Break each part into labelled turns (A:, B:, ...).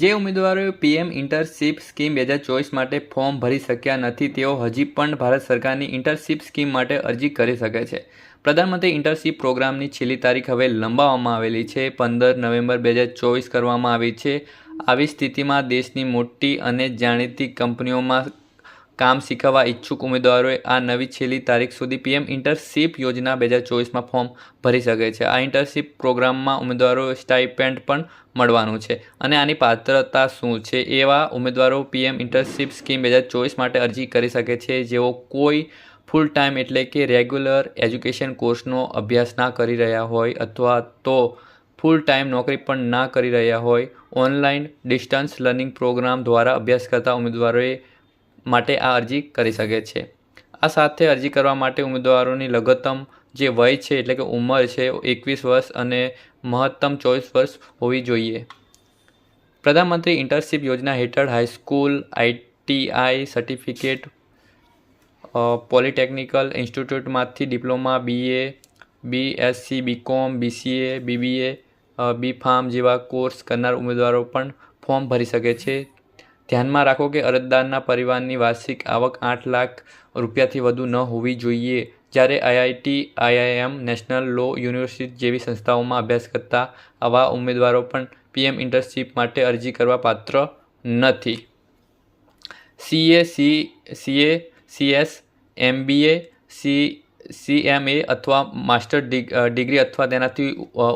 A: જે ઉમેદવારોએ PM internship scheme બે હજાર ચોવીસ માટે ફોર્મ ભરી શક્યા નથી, તેઓ હજી પણ ભારત સરકારની ઇન્ટરશીપ સ્કીમ માટે અરજી કરી શકે છે. પ્રધાનમંત્રી ઇન્ટરશીપ પ્રોગ્રામની છેલ્લી તારીખ હવે લંબાવવામાં આવેલી છે. પંદર નવેમ્બર બે હજાર ચોવીસ કરવામાં આવી છે. આવી સ્થિતિમાં દેશની મોટી અને જાણીતી કંપનીઓમાં કામ શીખવવા ઈચ્છુક ઉમેદવારોએ આ નવી છેલ્લી તારીખ સુધી પીએમ ઇન્ટર્નશીપ યોજના બે હજાર ચોવીસમાં ફોર્મ ભરી શકે છે. આ ઇન્ટર્નશીપ પ્રોગ્રામમાં ઉમેદવારો સ્ટાઇપેન્ડ પણ મળવાનું છે. અને આની પાત્રતા શું છે? એવા ઉમેદવારો પીએમ ઇન્ટર્નશીપ સ્કીમ બે હજાર ચોવીસ માટે અરજી કરી શકે છે. જેઓ કોઈ ફૂલ ટાઈમ એટલે કે રેગ્યુલર એજ્યુકેશન કોર્સનો અભ્યાસ ના કરી રહ્યા હોય અથવા તો ફૂલ ટાઈમ નોકરી પણ ના કરી રહ્યા હોય, ઓનલાઈન ડિસ્ટન્સ લર્નિંગ પ્રોગ્રામ દ્વારા અભ્યાસ કરતા ઉમેદવારોએ માટે આ અરજી કરી શકે છે. આ સાથે અરજી કરવા માટે ઉમેદવારોની લઘુત્તમ જે વય છે, એટલે કે ઉંમર છે એકવીસ વર્ષ અને મહત્તમ ચોવીસ વર્ષ હોવી જોઈએ. પ્રધાનમંત્રી ઇન્ટર્નશીપ યોજના હેઠળ high school, ITI certificate polytechnical ઇન્સ્ટિટ્યૂટમાંથી diploma, BA, BSc, BCom, BCA, BBA B Pharm જેવા કોર્સ કરનાર ઉમેદવારો પણ ફોર્મ ભરી શકે છે. ધ્યાનમાં રાખો કે અરજદારના પરિવારની વાર્ષિક આવક આઠ લાખ રૂપિયાથી વધુ ન હોવી જોઈએ. જ્યારે IIT, IIM, national law university જેવી સંસ્થાઓમાં અભ્યાસ કરતા આવા ઉમેદવારો પણ પીએમ ઇન્ટર્નશીપ માટે અરજી કરવા પાત્ર નથી. CA, C, CA, CS, MBA, C CMA અથવા માસ્ટર ડિગ્રી અથવા તેનાથી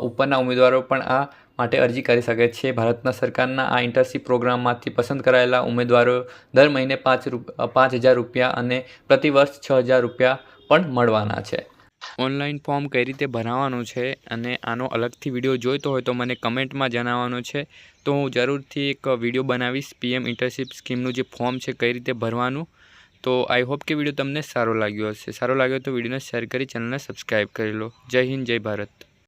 A: ઉપરના ઉમેદવારો પણ આ માટે અરજી કરી શકે છે. ભારતના સરકારના આ ઇન્ટર્નશીપ પ્રોગ્રામમાંથી પસંદ કરાયેલા ઉમેદવારો દર મહિને પાંચ પાંચ હજાર રૂપિયા અને પ્રતિ વર્ષ છ હજાર રૂપિયા પણ મળવાના છે. ઓનલાઈન ફોર્મ કઈ રીતે ભરાવાનું છે અને આનો અલગથી વીડિયો જોઈતો હોય તો મને કમેન્ટમાં જણાવવાનો છે. તો હું જરૂરથી એક વીડિયો બનાવીશ. પીએમ ઇન્ટર્નશીપ સ્કીમનું જે ફોર્મ છે કઈ રીતે ભરવાનું તો આઈ હોપ કે વીડિયો તમને સારો લાગ્યો હશે. સારો લાગ્યો તો વિડીયોને શેર કરી ચેનલને સબસ્ક્રાઈબ કરી લો. જય હિન્દ, જય ભારત.